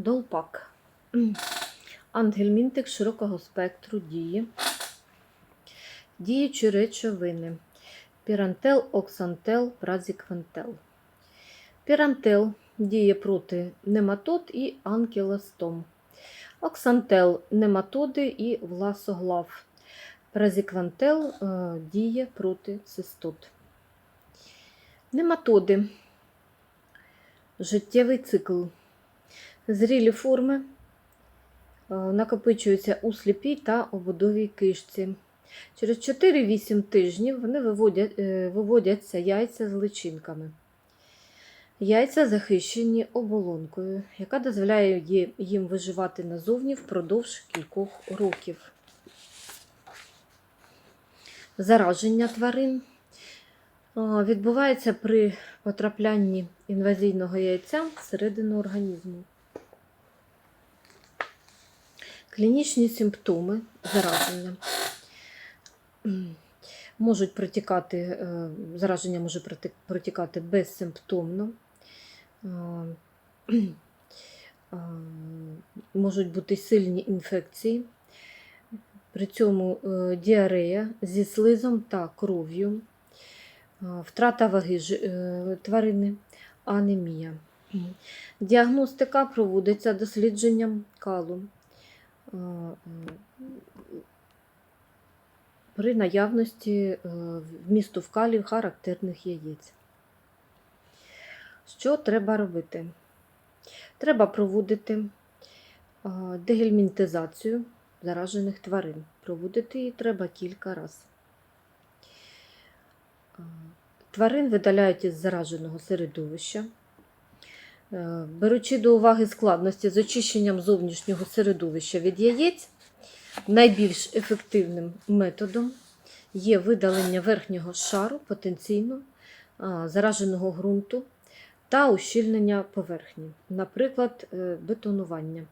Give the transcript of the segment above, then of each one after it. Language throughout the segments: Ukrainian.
Долпак. Ангельмінтик широкого спектру дії. Діючі речовини. Пірантел, оксантел, празіквантел. Пірантел діє проти нематод і анкілостом. Оксантел нематоди і власоглав. Празіквантел е, діє проти цистот. Нематоди. Життєвий цикл. Зрілі форми е, накопичуються у сліпій та ободовій кишці. Через 4-8 тижнів вони виводять, е, виводяться яйця з личинками. Яйця захищені оболонкою, яка дозволяє їм виживати назовні впродовж кількох років. Зараження тварин відбувається при потраплянні інвазійного яйця всередину організму. Клінічні симптоми зараження. Можуть протікати, е, зараження може протікати безсимптомно. А, а, Можуть бути сильні інфекції, при цьому е, діарея зі слизом та кров'ю, втрата ваги е, тварини, анемія. Діагностика проводиться дослідженням калу. е, при наявності е, вмісту в калію характерних яєць. Що треба робити? Треба проводити а, дегельмінтизацію заражених тварин. Проводити її треба кілька разів. Тварин видаляють із зараженого середовища. Е, Беручи до уваги складності з очищенням зовнішнього середовища від яєць, найбільш ефективним методом є видалення верхнього шару потенційно зараженого ґрунту та ущільнення поверхні, наприклад, е, бетонування.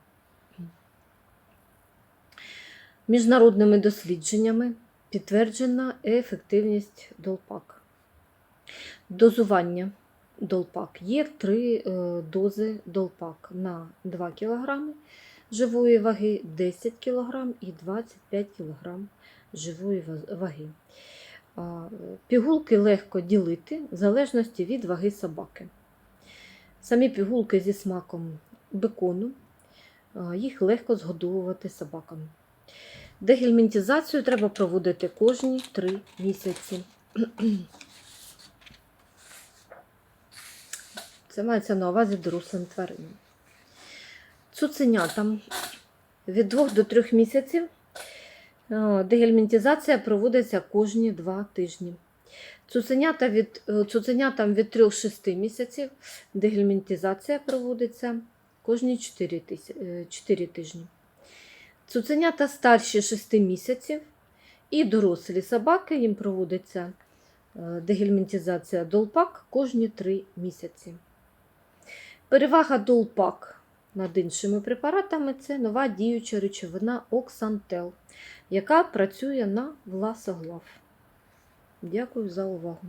Міжнародними дослідженнями підтверджена ефективність долпак. Дозування долпак є три е, дози долпак на 2 кг живої ваги, 10 кг і 25 кг живої ваги. Пігулки легко ділити в залежності від ваги собаки. Самі пігулки зі смаком бекону, їх легко згодовувати собакам. Дегельмінтизацію треба проводити кожні 3 місяці. Це мається на увазі дорослим тваринам. Цуценятам від 2 до 3 місяців е, дегельмінтизація проводиться кожні 2 тижні. Цуценята від, е, цуценятам від 3-6 місяців дегельмінтизація проводиться кожні 4, тис- е, 4 тижні. Цуценята старші 6 місяців і дорослі собаки їм проводиться е, дегельмінтизація долпак кожні 3 місяці. Перевага долпак над іншими препаратами це нова діюча речовина Оксантел, яка працює на власоглав. Дякую за увагу.